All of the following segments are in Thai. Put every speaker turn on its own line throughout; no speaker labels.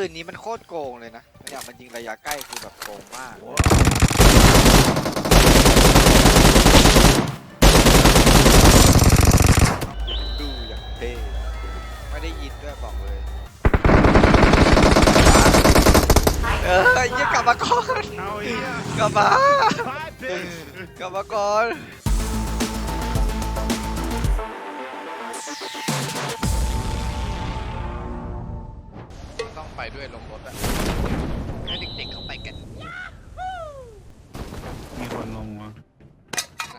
ปืนนี้มันโคตรโกงเลยนะมันอยากมันยิงระยะใกล้คือแบบโกงมาก ดูอย่างเท่ไม่ได้ยินด้วยบอกเลย เออยี่กลับมาก่อน
เอาเฮีย
กลับมา
five picks
กลับมาก่อน ไปด้วยลงรถอะให้เด็กๆเขาไปกัน
มีคนลงวะ
ไหน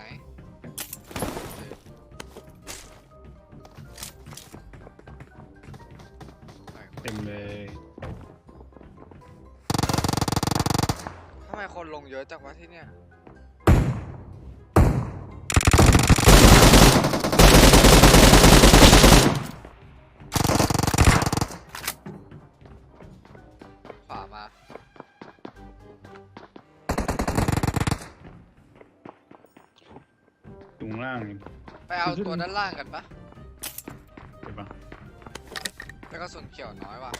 ไหน
เต็มเลย
ทำไมคนลงเยอะจังวะที่เนี่ย
ล่างนี่
ไปเอาตัวด้านล่างกันปะ
ใช่ปะ
แล้วก็ส่วนเขียวน้อยว่ะ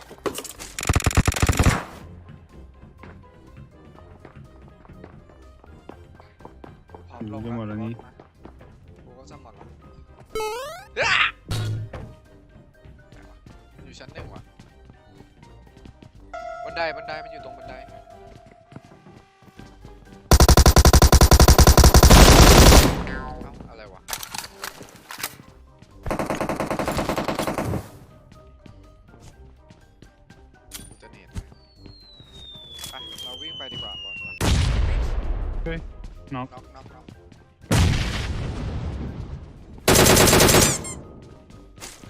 พร้อมลง
จะหมดแล้วนี้
กูก็จะหมดแล้วอะไหนวะมันอยู่ชั้นหนึ่งว่ะบันไดบันไดมันอยู่ตรงบันได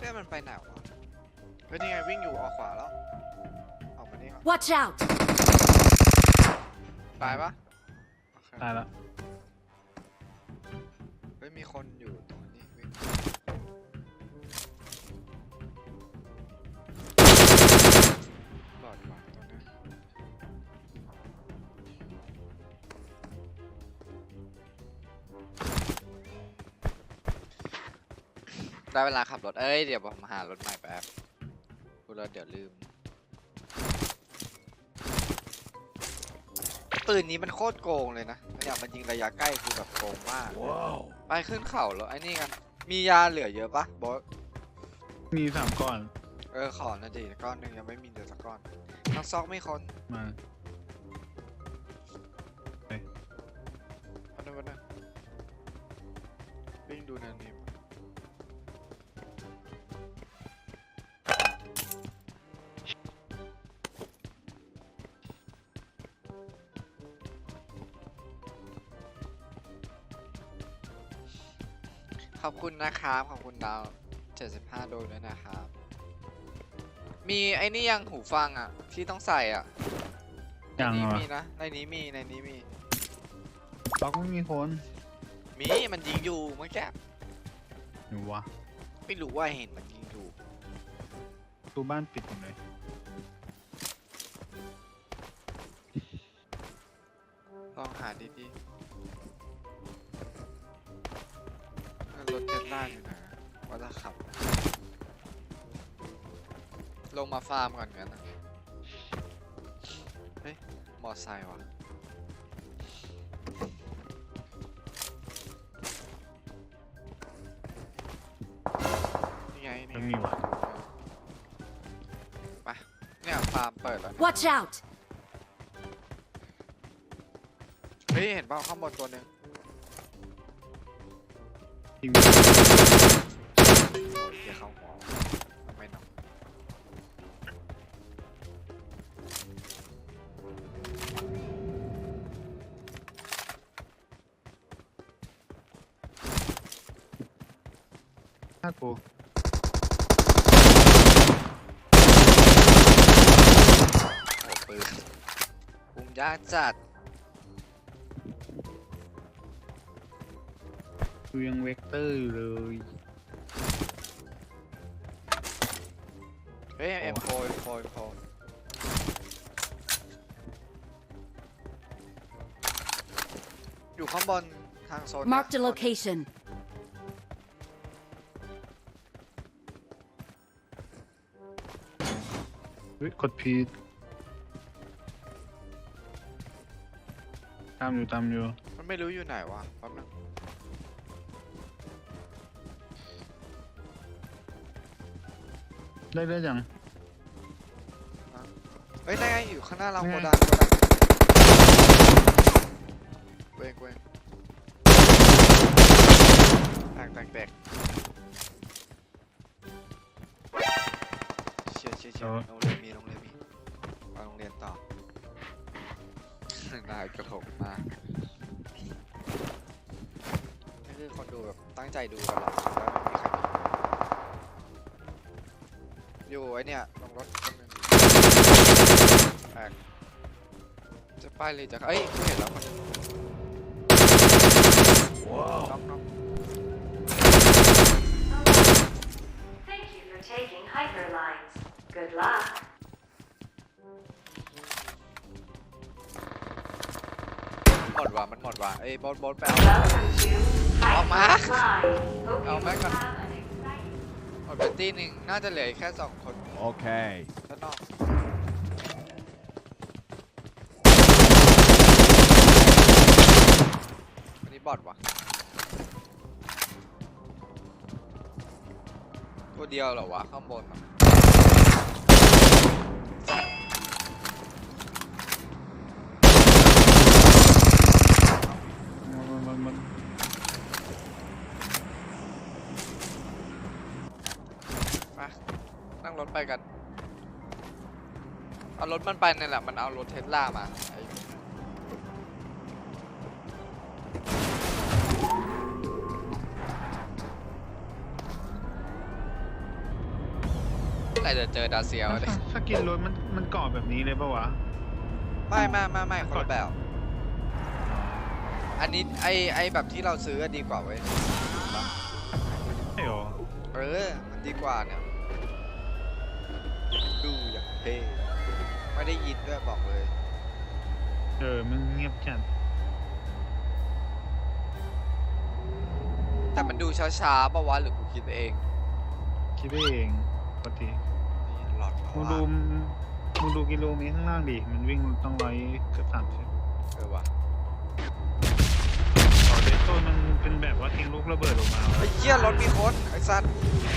เฮ้ยมันไปไหนวะเฮ้ยนี่ไงวิ่งอยู่ออกขวาแล้วออกมานี่ครับ
Watch out!
ตายปะโอเค
ตายละ
เฮ้ยมีคนอยู่ตรงนี้วิ่ง ได้เวลาขับรถ เอ้ย เดี๋ยวผมหารถใหม่แป๊บพูดแล้วเดี๋ยวลืม ปืนนี้มันโคตรโกงเลยนะมันอยากมันยิงระยะใกล้คือแบบโกงมาก ไปขึ้นเขาแล้วไอ้นี่กัน มียาเหลือเยอะปะบอส
มีสามก้อน
เออขอนะดิก้อนหนึ่งยังไม่มีเดือสักก้อนทั้งซอกไม่คน
มา
ขอบคุณนะครับ ขอบคุณดาว75 โดยด้วยนะครับ มีไอ้นี่ยังหูฟังอะ ที่ต้องใส่อะใน
ยัง
นี้
เหรอ
มีนะ ในนี้มี ในนี้มี
ล็อกไม่มีคน
มี มันยิงอยู่เมื่อกี้
หนูวะ
ไม่รู้ว่าเห็นมันยิงอยู่
ตู้บ้านปิดหมดเลย
ลองหาดีๆ รถเทสลาอยู่ไหนว่าจะขับ ลงมาฟาร์มก่อนกันนะเฮ้ย มอไซค์ว่ะนี่ไงนี่
ต้อง
ไง
มีวะ
ไปเนี่ยฟาร์มเปิดแล้วนะ
Watch out!
เฮ้ย เห็นเปล่าข้างบนตัวหนึ่ง
จริง
โอ้ยเหี้ยเข้าหัวว่ะไม่นอน
ถ้ากู
โอ้ปืนคุมยากจัด
กูยังเวกเตอร์อยู่เลย
เฮ้ยเอ็มโฟยโฟยโฟอยู่ข้างบนทางโซน
Marked a location.
เเฮ้
ยกดพีตามอยู่ตามอยู่
มันไม่รู้อยู่ไหนวะ แป๊บนึง
ได้ได้ยัง
เฮ้ยนั่นไงอยู่ข้างหน้าเรา
นี่
โก
ไง
ดังโกดังเว้งเว้งแตกแตกแตกเชี่ยเชี่ยเชี่ยโรงเรียนมีโรงเรียนมีไปโรงเรียนต่อนายกระโถกมากนี่คือคนดูแบบตั้งใจดูกันหรอแล้วไม่มีใคร อยู่ไอเนี่ยลงรถคนหนึงแตกจะไปเลยจะเอ้ยกูเห็นแล้วคนหนึงน็อกน็อก
Thank you for taking Hyperlines. Good luck.
หมดว่ะมันหมดว่ะเอ้ยบอสบอสไปเอา
Welcome to
Oh, ma.
Hyperline. Hope
Oh,
you
ma,
will
con-
have an exciting
ห มดเป็นตีหนึ่งน่าจะเหลืออีกแค่สองคน
Okay.
ด้านนอกอันนี้บอทว่ะตัวเดียวเหรอวะ ข้างบนอะ
มันมันมัน
มานั่งรถไป กัน เอารถมันไปนี่นแหละ มันเอารถเทสลามาไอ้เมื่อไหร่จะเจอดาเซียวะเนี่ย
สกินรถมันมันเกาะแบบนี้เลยปะวะ
ไม่ไม่ไม่ไม่คนละแบบ อันนี้ไอไอแบบที่เราซื้ออะดีกว่าเว้ย
ใช่หรอ
เออ มันดีกว่าเนี่ยดูอย่าง เท่ไม่ได้ยินด้วยบอกเลย
เออมันเงียบจัด
แต่มันดูช้าๆปะวะหรือกูคิดเอง
คิดไปเองปกติ
นี่หลอด
มึง
เพราะ
ดู
ว่า
มึงดูกิโลเมตรข้างล่างดิมันวิ่งต้องร้อยเกือบสามสิบ
เออว่ะ
ต่อเดโต้มันเป็นแบบว่าทิ้งลูกระเบิดออกมา
ไอ้เหี้ยรถมีคนไอ้สัตว์
ไหน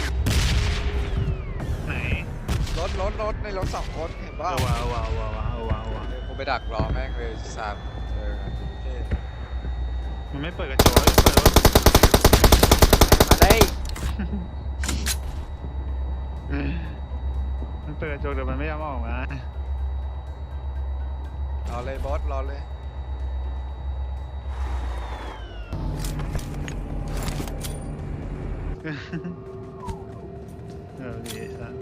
รถรถรถในรถสองคนเห็น
เอ
ป่า
อว้าวว้าวว้าวว้าวว้าวว้าว
เออกูไปดักรอแม่งเลยสัตว์เออเท่
มันไม่เปิดกระจกไม่เปิดรถ
มาได้
มันเปิดกระจกแต่มันไม่ยอมออกมาร
อเลยบอสรอเลย
เออดีสัส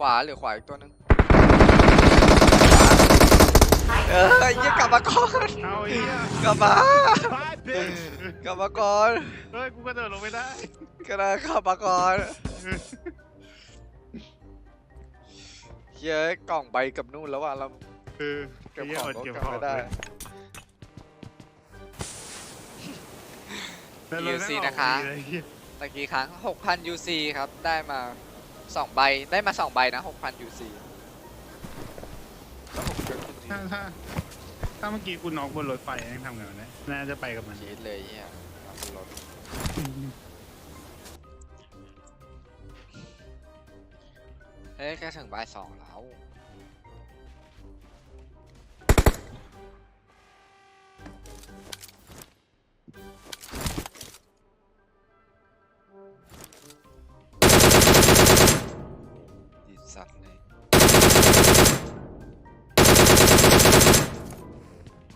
ขวาหรือขวาอีกตัวหนึงเออไอ้เหี้ยกลับมาก่อน
เอาไอ้เหี้ย
กลับมา
Bye, bitch
กลับมาก่อน
เฮ้ย กูกระโดดลงไม่ได้
ก็ได้กลับมาก่อนเหี้ยกล่องใบกับนู่นแล้วว่ะเรา
เออ
เก็บ
ไหี้
ของ
อด
รถ
เก็บ
กลับ
ของ
ไม่ได้
แล้วรถ
UC
แม่งออก
นะคะ
ดีเลยไอ้เหี้ย
ตะกี้ครั้ง 6,000 UC ครับ ได้มา 2ใบได้มา2ใบนะ6,000 UC แล้วผมก็คิด
ถ้าถ้าถ้าเมื่อกี้กูน็อกบนรถไฟยังทำไงวะเนี่ยน่าจะไปกับมัน
คิดเลยเนี่ยเอาบนรถเฮ้ยแค่ถึงบ่ายสองแล้ว สัตว์เลย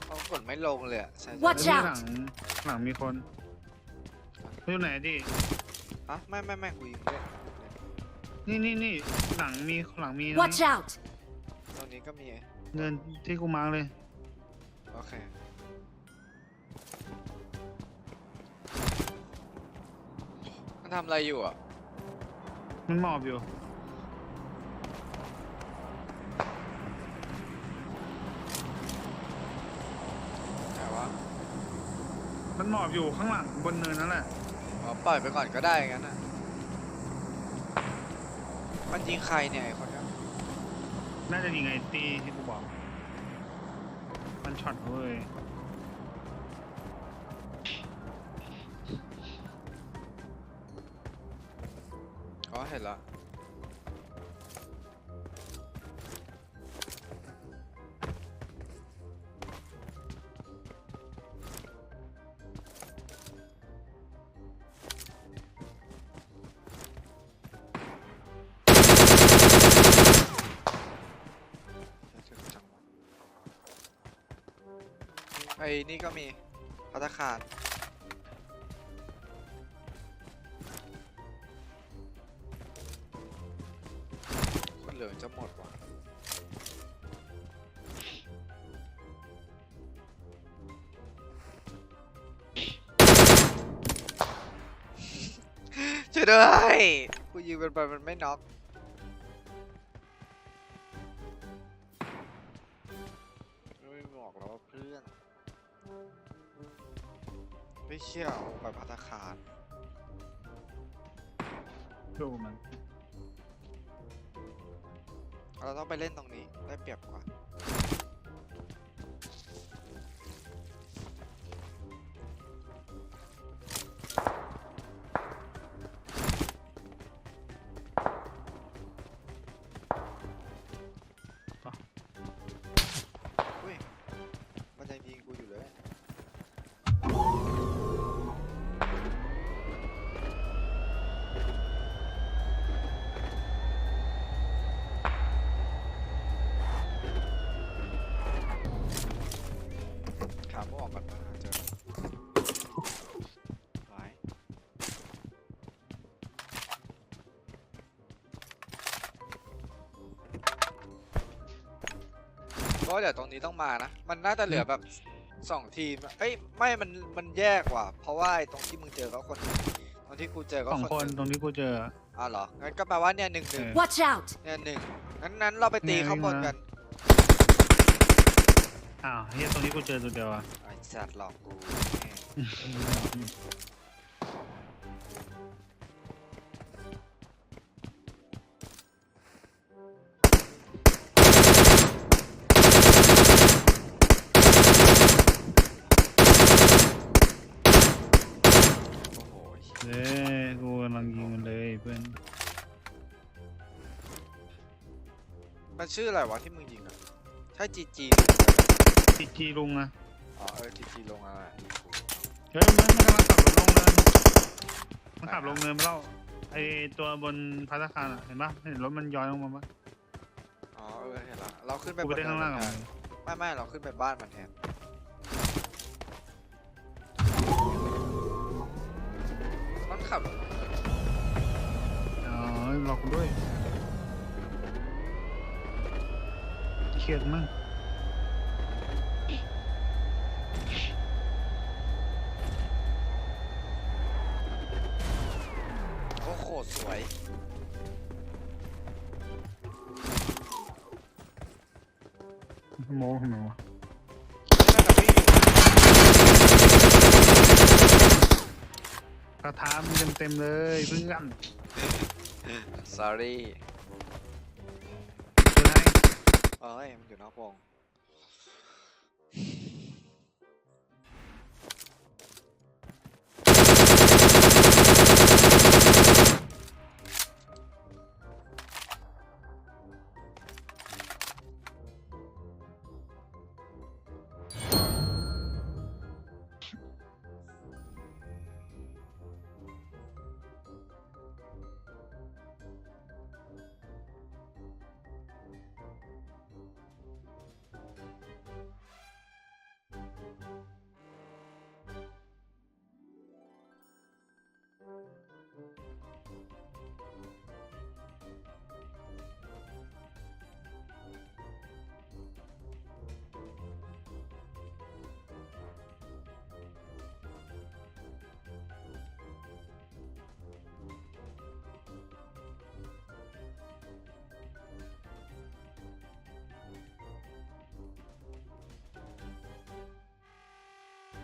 เอากดไม่ลงเลยอะใช่ใช่
Watch
แล้ว
out
หลังหลังมีคนอยู่ไหนดิ
ฮะไม่ไม่ไม่กูยิงเล่น
นี่นี่นี่หลังมีหลังมีนะ
Watch out!
ตรงนี้ก็มี
เดินที่กูมาร์กเลย
โอเคมันทำอะไรอยู่อะ
มันหมอบอยู่
ไหนว
มันหมอบอยู่ข้างหลังบนเนินนั่นแหละ
อ๋อปล่อยไปก่อนก็ได้งั้นอะมันยิงใครเนี่ยไอ้คนเนี้ย
น่าจะยิงไอ้ตีที่กูบอก มันช็อตเว้ย
อ๋อเห็นแล้ว นี่ก็มีพัตตาคารคนเหลือจะหมดว่ะช่วยด้วยกูยิงมันไปมันไม่น็อก ไม่เชี่ยวไปพัตตาคาร
ดูมัน
เราต้องไปเล่นตรงนี้ได้เปรียบกว่า ก็เดี๋ยวตรงนี้ต้องมานะ มันน่าจะเหลือแบบสองทีมอะเอ้ยไม่มันมันแยกว่ะเพราะว่าไอ้ตรงที่มึงเจอก็คนหนึ่งตรงที่กูเจอก็
สอง
คน
คน
หนึ่ง
ตรงที่กูเจอ
อ่าวเหรองั้นก็แปลว่าเนี่ยหนึ่งหนึ่ง
เออ
Watch out!
เนี่ยหนึ่งงั้นนั้นเราไปตี
เนี่ย
ข้างบน
วิ่งมา
กัน
อ้าวเฮียตรงนี้กูเจอตัวเดียวอะ
ไอ้สัตว์หลอกกู มันชื่ออะไรวะที่มึงยิงอะ ใช่จีจี
จีจีลุงอะ
อ๋อเออจีจีลงอะไร
เฮ้ยมันมันกำลังขับรถลงเนินมันขับลงเนินมาแล้วไอตัวบนพัตตาคารอะเห็นปะเห็นรถมันย้อยลงมาปะ
อ๋อเออเห็นละเราขึ้นไป
กูไปได้ข้างล่าง
บ
กับ
น
มัน
เนินไม่ไม่เราขึ้นไปบ้านมันแทนมันขับรถ
อ๋อรอกูด้วย เครียดมาก
โอ้โหสวย
โม้ทำไมวะ
นั่นน่ะพี่
กระทามเต็มเต็มๆเลยเพื่อน
sorry
เจอให้
เอ้ยมันอยู่นอกวง